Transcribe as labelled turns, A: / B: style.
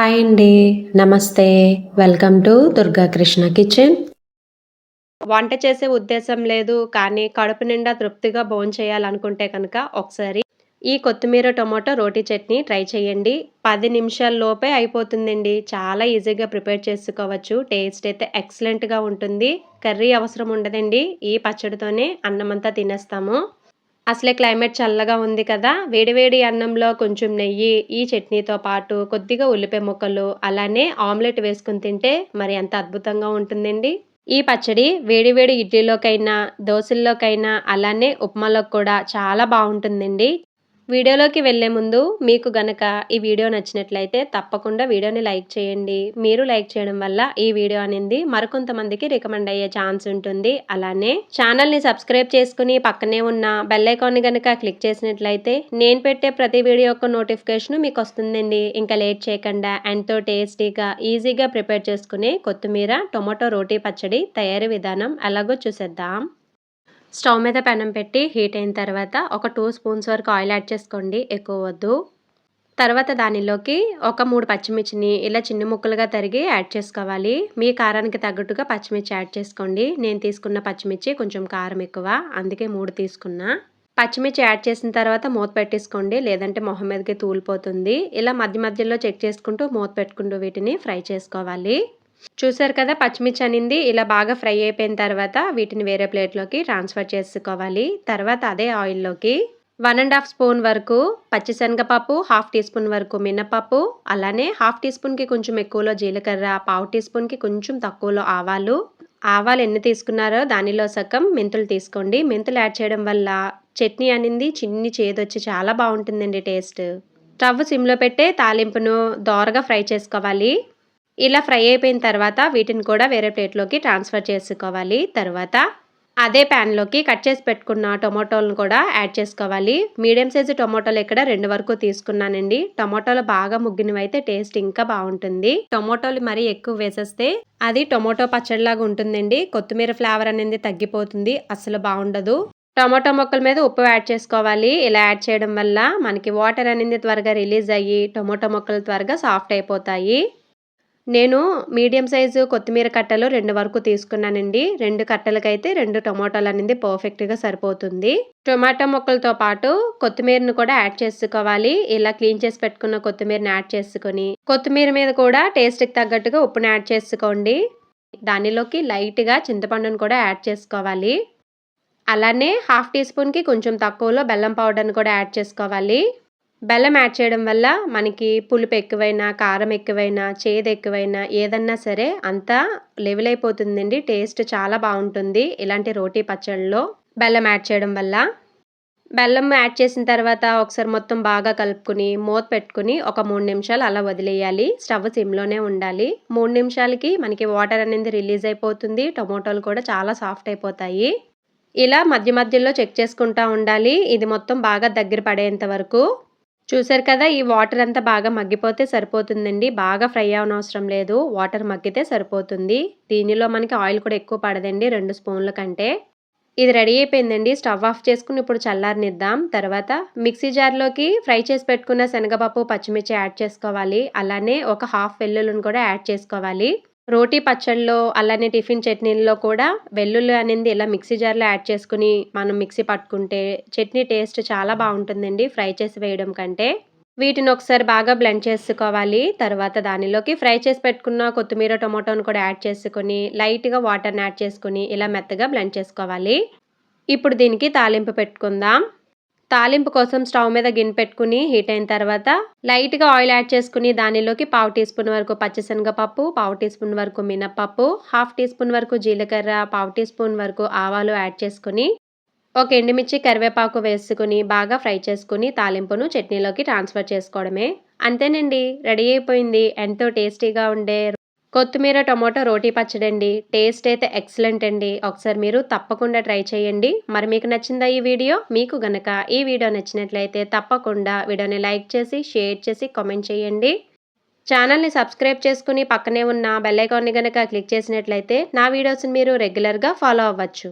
A: Hi అండి నమస్తే. Welcome to Durga Krishna kitchen వంట చేసే ఉద్దేశం లేదు కానీ కడుపు నిండా తృప్తిగా భోంచేయాలనుకుంటే కనుక ఒకసారి ఈ కొత్తిమీర టొమాటో రోటీ చట్నీ ట్రై చేయండి. పది నిమిషాల్లోపే అయిపోతుందండి. చాలా ఈజీగా ప్రిపేర్ చేసుకోవచ్చు. టేస్ట్ అయితే ఎక్సలెంట్గా ఉంటుంది. కర్రీ అవసరం ఉండదండి. ఈ పచ్చడితోనే అన్నమంతా తినేస్తాము. అసలే క్లైమేట్ చల్లగా ఉంది కదా. వేడివేడి అన్నంలో కొంచెం నెయ్యి ఈ చట్నీతో పాటు కొద్దిగా ఉల్లిపాయ ముక్కలు అలానే ఆమ్లెట్ వేసుకుని తింటే మరి ఎంత అద్భుతంగా ఉంటుందండి. ఈ పచ్చడి వేడివేడి ఇడ్లీలోకైనా దోశల్లోకైనా అలానే ఉప్మాలోకి కూడా చాలా బాగుంటుందండి. వీడియోలోకి వెళ్ళే ముందు మీకు గనక ఈ వీడియో నచ్చినట్లయితే తప్పకుండా వీడియోని లైక్ చేయండి. మీరు లైక్ చేయడం వల్ల ఈ వీడియో అనేది మరికొంతమందికి రికమెండ్ అయ్యే ఛాన్స్ ఉంటుంది. అలానే ఛానల్ని సబ్స్క్రైబ్ చేసుకుని పక్కనే ఉన్న బెల్ ఐకాన్ని గనక క్లిక్ చేసినట్లయితే నేను పెట్టే ప్రతి వీడియో యొక్క నోటిఫికేషన్ మీకు వస్తుందండి. ఇంకా లేట్ చేయకుండా ఎంతో టేస్టీగా ఈజీగా ప్రిపేర్ చేసుకునే కొత్తిమీర టొమాటో రోటీ పచ్చడి తయారీ విధానం ఎలాగో చూసేద్దాం. స్టవ్ మీద పెనం పెట్టి హీట్ అయిన తర్వాత ఒక టూ స్పూన్స్ వరకు ఆయిల్ యాడ్ చేసుకోండి ఎక్కువ వద్దు. తర్వాత దానిలోకి ఒక మూడు పచ్చిమిర్చిని ఇలా చిన్న ముక్కలుగా తరిగి యాడ్ చేసుకోవాలి. మీ కారానికి తగ్గట్టుగా పచ్చిమిర్చి యాడ్ చేసుకోండి. నేను తీసుకున్న పచ్చిమిర్చి కొంచెం కారం ఎక్కువ అందుకే మూడు తీసుకున్నా. పచ్చిమిర్చి యాడ్ చేసిన తర్వాత మూత పెట్టేసుకోండి లేదంటే మొహం మీదకి తూలిపోతుంది. ఇలా మధ్య మధ్యలో చెక్ చేసుకుంటూ మూత పెట్టుకుంటూ వీటిని ఫ్రై చేసుకోవాలి. చూసారు కదా పచ్చిమిర్చి అనింది. ఇలా బాగా ఫ్రై అయిపోయిన తర్వాత వీటిని వేరే ప్లేట్లోకి ట్రాన్స్ఫర్ చేసుకోవాలి. తర్వాత అదే ఆయిల్లోకి వన్ అండ్ హాఫ్ స్పూన్ వరకు పచ్చిశనగపప్పు హాఫ్ టీ స్పూన్ వరకు మినపప్పు అలానే హాఫ్ టీ స్పూన్కి కొంచెం ఎక్కువలో జీలకర్ర పావు టీ స్పూన్కి కొంచెం తక్కువలో ఆవాలు. ఆవాలు ఎన్ని తీసుకున్నారో దానిలో సగం మెంతులు తీసుకోండి. మెంతులు యాడ్ చేయడం వల్ల చట్నీ అనింది చిన్ని చేదొచ్చి చాలా బాగుంటుందండి టేస్ట్. స్టవ్ సిమ్లో పెట్టే తాలింపును దోరగా ఫ్రై చేసుకోవాలి. ఇలా ఫ్రై అయిపోయిన తర్వాత వీటిని కూడా వేరే ప్లేట్లోకి ట్రాన్స్ఫర్ చేసుకోవాలి. తర్వాత అదే ప్యాన్లోకి కట్ చేసి పెట్టుకున్న టొమాటోలను కూడా యాడ్ చేసుకోవాలి. మీడియం సైజు టొమాటోలు ఇక్కడ రెండు వరకు తీసుకున్నానండి. టొమాటోలు బాగా ముగ్గినవైతే టేస్ట్ ఇంకా బాగుంటుంది. టొమాటోలు మరీ ఎక్కువ వేసేస్తే అది టొమాటో పచ్చడిలాగా ఉంటుందండి. కొత్తిమీర ఫ్లేవర్ అనేది తగ్గిపోతుంది. అసలు బాగుండదు. టొమాటో మొక్కల మీద ఉప్పు యాడ్ చేసుకోవాలి. ఇలా యాడ్ చేయడం వల్ల మనకి వాటర్ అనేది త్వరగా రిలీజ్ అయ్యి టొమాటో మొక్కలు త్వరగా సాఫ్ట్ అయిపోతాయి. నేను మీడియం సైజు కొత్తిమీర కట్టలు రెండు వరకు తీసుకున్నానండి. రెండు కట్టలకైతే రెండు టొమాటోలు అనేది పర్ఫెక్ట్గా సరిపోతుంది. టొమాటో ముక్కలతో పాటు కొత్తిమీరను కూడా యాడ్ చేసుకోవాలి. ఇలా క్లీన్ చేసి పెట్టుకున్న కొత్తిమీరని యాడ్ చేసుకొని కొత్తిమీర మీద కూడా టేస్ట్కి తగ్గట్టుగా ఉప్పుని యాడ్ చేసుకోండి. దానిలోకి లైట్గా చింతపండును కూడా యాడ్ చేసుకోవాలి. అలానే హాఫ్ టీ స్పూన్కి కొంచెం తక్కువలో బెల్లం పౌడర్ని కూడా యాడ్ చేసుకోవాలి. బెల్లం యాడ్ చేయడం వల్ల మనకి పులుపు ఎక్కువైనా కారం ఎక్కువైనా చేదు ఎక్కువైనా ఏదన్నా సరే అంతా లెవెల్ అయిపోతుందండి. టేస్ట్ చాలా బాగుంటుంది. ఇలాంటి రోటీ పచ్చళ్ళలో బెల్లం యాడ్ చేయడం వల్ల. బెల్లం యాడ్ చేసిన తర్వాత ఒకసారి మొత్తం బాగా కలుపుకుని మూత పెట్టుకుని ఒక మూడు నిమిషాలు అలా వదిలేయాలి. స్టవ్ సిమ్లోనే ఉండాలి. మూడు నిమిషాలకి మనకి వాటర్ అనేది రిలీజ్ అయిపోతుంది. టొమాటోలు కూడా చాలా సాఫ్ట్ అయిపోతాయి. ఇలా మధ్య మధ్యలో చెక్ చేసుకుంటూ ఉండాలి. ఇది మొత్తం బాగా దగ్గర పడేంత వరకు. చూసారు కదా ఈ వాటర్ అంతా బాగా మగ్గిపోతే సరిపోతుందండి. బాగా ఫ్రై అవనవసరం లేదు. వాటర్ మగ్గితే సరిపోతుంది. దీనిలో మనకి ఆయిల్ కూడా ఎక్కువ పడదండి రెండు స్పూన్ల కంటే. ఇది రెడీ అయిపోయిందండి. స్టవ్ ఆఫ్ చేసుకుని ఇప్పుడు చల్లారనిద్దాం. తర్వాత మిక్సీ జార్లోకి ఫ్రై చేసి పెట్టుకున్న శనగపప్పు పచ్చిమిర్చి యాడ్ చేసుకోవాలి. అలానే ఒక హాఫ్ వెల్లుల్లిని కూడా యాడ్ చేసుకోవాలి. రోటీ పచ్చళ్ళలో అలానే టిఫిన్ చట్నీల్లో కూడా వెల్లుల్లి అనేది ఇలా మిక్సీ జార్లో యాడ్ చేసుకుని మనం మిక్సీ పట్టుకుంటే చట్నీ టేస్ట్ చాలా బాగుంటుందండి ఫ్రై చేసి వేయడం కంటే. వీటిని ఒకసారి బాగా బ్లెండ్ చేసుకోవాలి. తర్వాత దానిలోకి ఫ్రై చేసి పెట్టుకున్న కొత్తిమీర టొమాటోని కూడా యాడ్ చేసుకొని లైట్గా వాటర్ని యాడ్ చేసుకుని ఇలా మెత్తగా బ్లెండ్ చేసుకోవాలి. ఇప్పుడు దీనికి తాలింపు పెట్టుకుందాం. తాలింపు కోసం స్టవ్ మీద గిన్నె పెట్టుకుని హీట్ అయిన తర్వాత లైట్గా ఆయిల్ యాడ్ చేసుకుని దానిలోకి పావు టీ స్పూన్ వరకు పచ్చిశనగపప్పు పావు టీ స్పూన్ వరకు మినప్పప్పు హాఫ్ టీ స్పూన్ వరకు జీలకర్ర పావు టీ స్పూన్ వరకు ఆవాలు యాడ్ చేసుకుని ఒక ఎండుమిర్చి కరివేపాకు వేసుకుని బాగా ఫ్రై చేసుకుని తాలింపును చట్నీలోకి ట్రాన్స్ఫర్ చేసుకోవడమే. అంతేనండి. రెడీ అయిపోయింది. ఎంతో టేస్టీగా ఉండే కొత్తిమీర టొమాటో రోటీ పచ్చడి అండి టేస్ట్ అయితే ఎక్సలెంట్ అండి. ఒకసారి మీరు తప్పకుండా ట్రై చేయండి. మరి మీకు నచ్చిందా ఈ వీడియో? మీకు గనక ఈ వీడియో నచ్చినట్లయితే తప్పకుండా వీడియోని లైక్ చేసి షేర్ చేసి కామెంట్ చేయండి. ఛానల్ని సబ్స్క్రైబ్ చేసుకుని పక్కనే ఉన్న బెల్ ఐకాన్ని క్లిక్ చేసినట్లయితే నా వీడియోస్ని మీరు రెగ్యులర్గా ఫాలో అవ్వచ్చు.